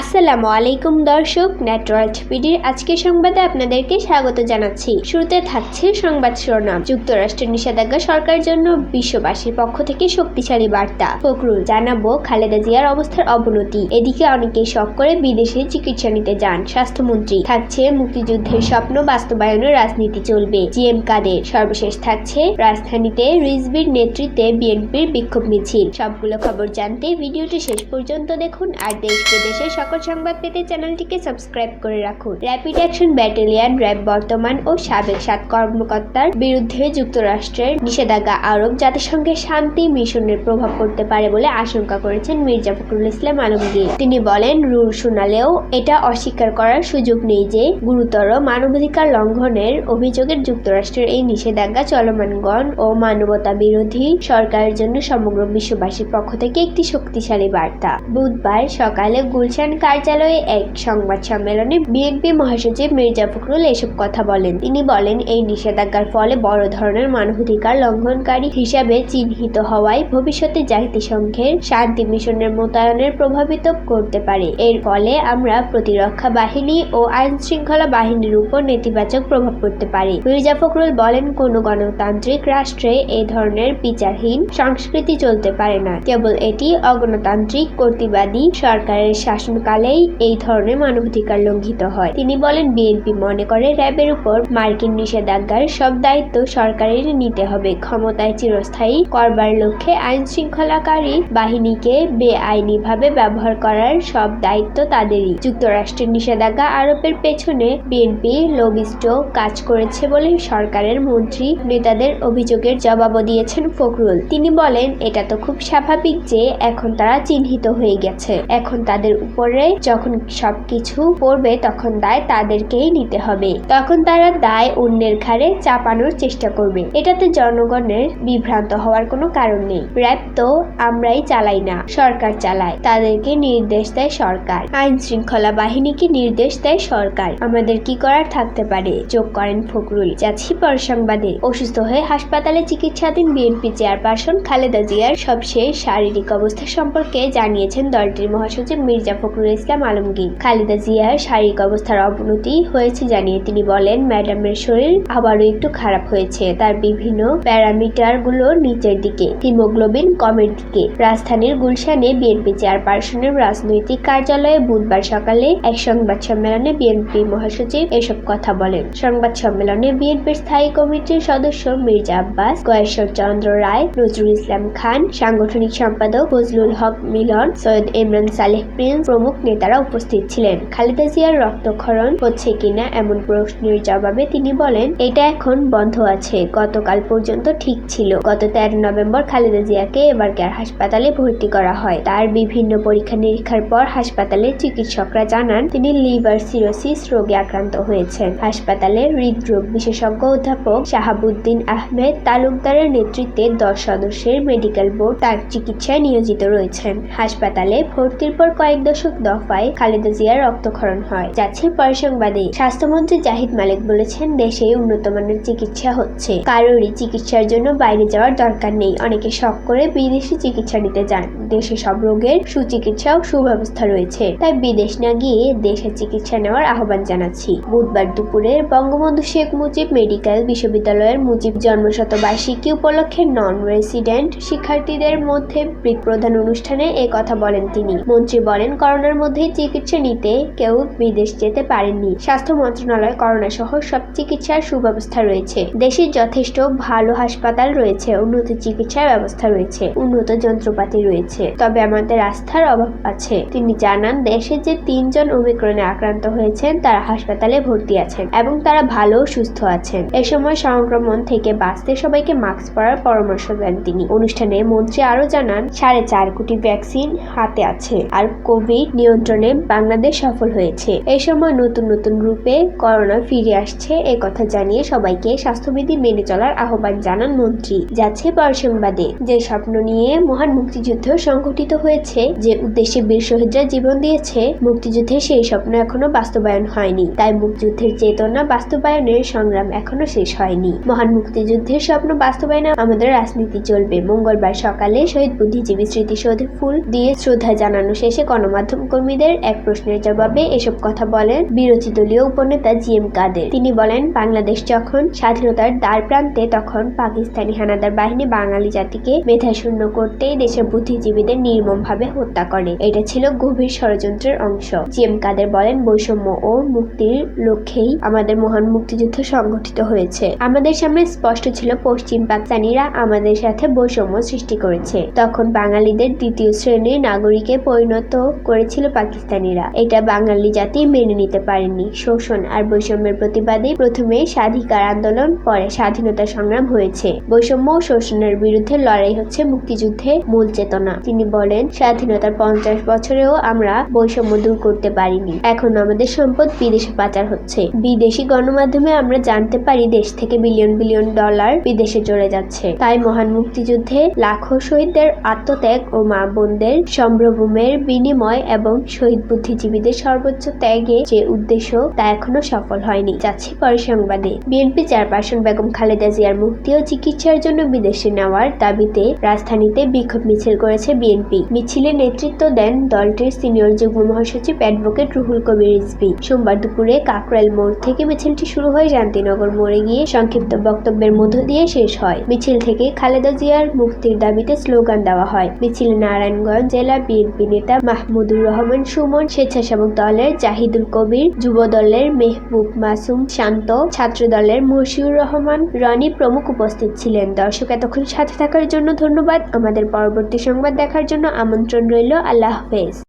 আসসালামু আলাইকুম দর্শক নেটওয়ার্ক টিভির আজকের সংবাদে আপনাদেরকে স্বাগত জানাচ্ছি। শুরুতে থাকছে সংবাদ শিরোনাম। যুক্তরাষ্ট্রের নিষেধাজ্ঞা সরকারের জন্য বিশ্ববাসীর পক্ষ থেকে শক্তিশালী বার্তা। ফখরুল, জানাব খালেদা জিয়ার অবস্থার অবনতি। এদিকে অনেকেই শখ করে বিদেশে চিকিৎসা নিতে যান। স্বাস্থ্যমন্ত্রী, থাকছে মুক্তিযুদ্ধের স্বপ্ন বাস্তবায়নের রাজনীতি চলবে। জিএম কাদের, সর্বশেষ থাকছে রাজধানীতে রিজবির নেতৃত্বে বিএনপির বিক্ষোভ মিছিল। সবগুলো খবর জানতে ভিডিওটি শেষ পর্যন্ত দেখুন। আর দেশ বিদেশের সকল সংবাদ পেতে চ্যানেলটিকে সাবস্ক্রাইব করে রাখুন। র্যাপিড অ্যাকশন ব্যাটালিয়ন র্যাব বর্তমান ও সাবেক সাত কর্মকর্তার বিরুদ্ধে যুক্তরাষ্ট্রের নিষেধাজ্ঞা আরোপ জাতিসংঘের শান্তি মিশনের প্রভাব পড়তে পারে বলে আশঙ্কা করেছেন মির্জা ফখরুল ইসলাম আলমগীর। তিনি বলেন, রুল শোনালেও এটা অস্বীকার করার সুযোগ নেই যে গুরুতর মানবাধিকার লঙ্ঘনের অভিযোগের যুক্তরাষ্ট্রের এই নিষেধাজ্ঞা চলমানগণ ও মানবতা বিরোধী সরকারের জন্য সমগ্র বিশ্ববাসীর পক্ষ থেকে একটি শক্তিশালী বার্তা। বুধবার সকালে গুলশান কার্যালয়ে এক সংবাদ সম্মেলনে বিএনপি মহাসচিব মির্জা ফখরুল এসব কথা বলেন। তিনি বলেন, এই নিষেধাজ্ঞার ফলে বড় ধরনের মানবাধিকার লঙ্ঘনকারী হিসাবে চিহ্নিত হওয়ায় ভবিষ্যতে জাতিসংঘের শান্তি মিশনের মোতায়েনের প্রভাবিত করতে পারে। এর ফলে আমরা প্রতিরক্ষা বাহিনী ও আইন শৃঙ্খলা বাহিনীর উপর নেতিবাচক প্রভাব পড়তে পারে। মির্জা ফখরুল বলেন, কোন গণতান্ত্রিক রাষ্ট্রে এই ধরনের বিচারহীন সংস্কৃতি চলতে পারে না। কেবল এটি অগণতান্ত্রিক কর্তৃবাদী সরকারের শাসনকালেই এই ধরনের মানবাধিকার লঙ্ঘিত হয়। তিনি বলেন বিএনপি মনে করে, র্যাবের উপর মার্কিন নিষেধাজ্ঞার সব দায়িত্ব সরকারের নিতে হবে। ক্ষমতায় চিরস্থায়ী করবার লক্ষ্যে আইন শৃঙ্খলাকারী বাহিনীকে বেআইনিভাবে ব্যবহার করার সব দায়িত্ব তাদেরই। যুক্তরাষ্ট্রের নিষেধাজ্ঞা আরোপের পেছনে বিএনপি লবিস্ট কাজ করেছে বলে সরকারের মন্ত্রী নেতাদের অভিযোগের জবাবও দিয়েছেন ফখরুল। তিনি বলেন, এটা তো খুব স্বাভাবিক যে এখন তারা চিহ্নিত হয়ে গেছে। এখন তাদের উপরে যখন সবকিছু পড়বে তখন দায় তাদেরকেই নিতে হবে। তখন তারা দায় অন্যের ঘাড়ে চাপানোর চেষ্টা করবে। এটাতে জনগণের বিভ্রান্ত হওয়ার কোনো কারণ নেই। র্যাব তো আমরাই চালাই না, সরকার চালায়। তাদেরকে নির্দেশ দেয় সরকার। আইন শৃঙ্খলা বাহিনীকে নির্দেশ দেয় সরকার। আমাদের কি করার থাকতে পারে? যোগ করেন ফখরুল। যাচ্ছি পর সংবাদে অসুস্থ হয়ে হাসপাতালে চিকিৎসাধীন বিএনপি চেয়ারপারসন খালেদা জিয়ার সবশেষ শারীরিক অবস্থা সম্পর্কে জানিয়েছেন দলটির মহাসচিব মির্জা ফখরুল। ইসলাম আলমগীর। খালেদা জিয়ার শারীরিক অবস্থার অবনতি হয়েছে জানিয়ে তিনি বলেন, ম্যাডামের শরীর আবারও একটু খারাপ হয়েছে। তার বিভিন্ন প্যারামিটারগুলো নিচের দিকে, হিমোগ্লোবিন কমের দিকে। রাজধানীর গুলশানে বিএনপি চেয়ারপারসনের রাজনৈতিক কার্যালয়ে বুধবার সকালে এক সংবাদ সম্মেলনে বিএনপি মহাসচিব এসব কথা বলেন। সংবাদ সম্মেলনে বিএনপির স্থায়ী কমিটির সদস্য মির্জা আব্বাস গয়েশ্বর চন্দ্র রায়, নজরুল ইসলাম খান, সাংগঠনিক সম্পাদক ফজলুল হক মিলন, সৈয়দ ইমরান সালেহ প্রিন্স প্রমুখ নেতারা উপস্থিত ছিলেন। খালেদা জিয়ার রক্তক্ষরণ হচ্ছে কিনা এমন প্রশ্নের জবাবে তিনি বলেন, এটা এখন বন্ধ আছে। গতকাল পর্যন্ত ঠিক ছিল। গত তেরো নভেম্বর খালেদা জিয়াকে এবার কেয়ার হাসপাতালে ভর্তি করা হয়। তার বিভিন্ন পরীক্ষা নিরীক্ষার পর হাসপাতালের চিকিৎসকরা জানান, তিনি লিভার সিরোসিস রোগে আক্রান্ত হয়েছেন। হাসপাতালে হৃদরোগ বিশেষজ্ঞ অধ্যাপক শাহাবুদ্দিন আহমেদ তালুকদারের নেতৃত্বে দশ সদস্যের মেডিকেল বোর্ড তার চিকিৎসায় নিয়োজিত রয়েছেন। হাসপাতালে ভর্তির পর কয়েক দশক দফায় খালেদা জিয়ার রক্তক্ষরণ হয়। যাচ্ছে পর সংবাদে স্বাস্থ্যমন্ত্রী জাহিদ মালিক বলেছেন, দেশে উন্নত মানের চিকিৎসা হচ্ছে। কারোরই চিকিৎসার জন্য বাইরে যাওয়ার দরকার নেই। অনেকে শখ করে বিদেশি চিকিৎসা নিতে যান। দেশে সব রোগের সুচিকিৎসা ও সুব্যবস্থা রয়েছে। তাই বিদেশ না গিয়ে দেশে চিকিৎসা নেওয়ার আহ্বান জানাচ্ছি। বুধবার দুপুরে বঙ্গবন্ধু শেখ মুজিব মেডিকেল বিশ্ববিদ্যালয়ের মুজিব জন্মশতবার্ষিকী উপলক্ষে নন রেসিডেন্ট শিক্ষার্থীদের মধ্যে প্রধান অনুষ্ঠানে এ কথা বলেন তিনি। মন্ত্রী বলেন করোনার মধ্যেই চিকিৎসা নিতে কেউ বিদেশ যেতে পারেননি। স্বাস্থ্য মন্ত্রণালয় করোনা সহ সব চিকিৎসার সুব্যবস্থা রয়েছে। দেশে যথেষ্ট ভালো হাসপাতাল রয়েছে, উন্নত চিকিৎসার ব্যবস্থা রয়েছে, উন্নত যন্ত্রপাতি রয়েছে। তবে আমাদের আস্থার অভাব আছে। তিনি জানান, দেশে যে তিনজন ওমিক্রনে আক্রান্ত হয়েছেন, তারা হাসপাতালে ভর্তি আছেন এবং তারা ভালো সুস্থ আছেন। এ সময় সংক্রমণ থেকে বাঁচতে সবাইকে মাস্ক পরার পরামর্শ দেন তিনি। অনুষ্ঠানে মন্ত্রী আরও জানান, সাড়ে চার কোটি ভ্যাকসিন হাতে আছে আর কোভিড নিয়ন্ত্রণে বাংলাদেশ সফল হয়েছে। এই সময় নতুন নতুন রূপে করোনা ফিরে আসছে, এ কথা জানিয়ে সবাইকে স্বাস্থ্যবিধি মেনে চলার আহ্বান জানান মন্ত্রী। যাচ্ছে পর সংবাদে যে স্বপ্ন নিয়ে মহান মুক্তিযুদ্ধ সংঘটিত হয়েছে, যে উদ্দেশ্যে বীর শহীদরা জীবন দিয়েছে, মুক্তিযুদ্ধের সেই স্বপ্ন এখনও বাস্তবায়ন হয়নি। তাই মুক্তিযুদ্ধের চেতনা বাস্তবায়নের সংগ্রাম এখনও শেষ হয়নি। মহান মুক্তিযুদ্ধের স্বপ্ন বাস্তবায়নে আমাদের রাজনীতি চলবে। মঙ্গলবার সকালে শহীদ বুদ্ধিজীবী স্মৃতিসৌধে ফুল দিয়ে শ্রদ্ধা জানানো শেষে গণমাধ্যম কর্মীদের এক প্রশ্নের জবাবে এসব কথা বলেন বিরোধী দলীয় উপনেতা জি এম কাদের। তিনি বলেন, বাংলাদেশ যখন স্বাধীনতার দ্বার প্রান্তে, তখন পাকিস্তানি হানাদার বাহিনী বাঙালি জাতিকে মেধাশূন্য করতেই দেশের বুদ্ধিজীবীদের নির্মমভাবে হত্যা করে। এটা ছিল গভীর ষড়যন্ত্রের অংশ। জি এম কাদের বলেন, বৈষম্য ও মুক্তির লক্ষ্যেই আমাদের মহান মুক্তিযুদ্ধ সংগঠিত হয়েছে। আমাদের সামনে স্পষ্ট ছিল পশ্চিম পাকিস্তানিরা আমাদের সাথে বৈষম্য সৃষ্টি করেছে। তখন বাঙালিদের দ্বিতীয় শ্রেণির নাগরিকে পরিণত করেছিল পাকিস্তানিরা। এটা বাঙালি জাতি মেনে নিতে পারেনি। শোষণ আর বৈষম্যের প্রতিবাদে প্রথমে স্বাধিকার আন্দোলন, পরে স্বাধীনতা সংগ্রাম হয়েছে। বৈষম্য ও শোষণের বিরুদ্ধে লড়াই হচ্ছে মুক্তিযুদ্ধে মূল চেতনা। তিনি বলেন, স্বাধীনতার পঞ্চাশ বছরেও আমরা বৈষম্য দূর করতে পারিনি। এখন আমাদের সম্পদ বিদেশে পাচার হচ্ছে। বিদেশি গণমাধ্যমে আমরা জানতে পারি, দেশ থেকে বিলিয়ন বিলিয়ন ডলার বিদেশে চলে যাচ্ছে। তাই মহান মুক্তিযুদ্ধে লাখো শহীদদের আত্মত্যাগ ও মা বোনদের সম্ভ্রমের বিনিময় এবং শহীদ বুদ্ধিজীবীদের সর্বোচ্চ ত্যাগে যে উদ্দেশ্য তা এখনও সফল হয়নি। যাচ্ছে পরে সংবাদে। বিএনপি চেয়ারপারসন বেগম খালেদা জিয়ার মুক্তি ও চিকিৎসার জন্য বিদেশে নেওয়ার দাবিতে রাজধানীতে বিক্ষোভ মিছিল করেছে বিএনপি মিছিলে নেতৃত্ব দেন দলটির সিনিয়র যুগ্ম মহাসচিব অ্যাডভোকেট রুহুল কবির রিজভী। সোমবার দুপুরে কাকরাইল মোড় থেকে মিছিলটি শুরু হয়ে শান্তিনগর মোড়ে গিয়ে সংক্ষিপ্ত বক্তব্যের মধ্য দিয়ে শেষ হয়। মিছিল থেকে খালেদা জিয়ার মুক্তির দাবিতে স্লোগান দেওয়া হয়। মিছিল নারায়ণগঞ্জ জেলা বিএনপি নেতা মাহমুদুর রহমান সুমন, স্বেচ্ছাসেবক দলের জাহিদুল কবির যুব দলের মেহবুব মাসুম শান্ত ছাত্র দলের মশিউর রহমান, রনি প্রমুখ উপস্থিত ছিলেন। দর্শক, এতক্ষণ সাথে থাকার জন্য ধন্যবাদ। আমাদের পরবর্তী সংবাদ দেখার জন্য আমন্ত্রণ রইল। আল্লাহ হাফেজ।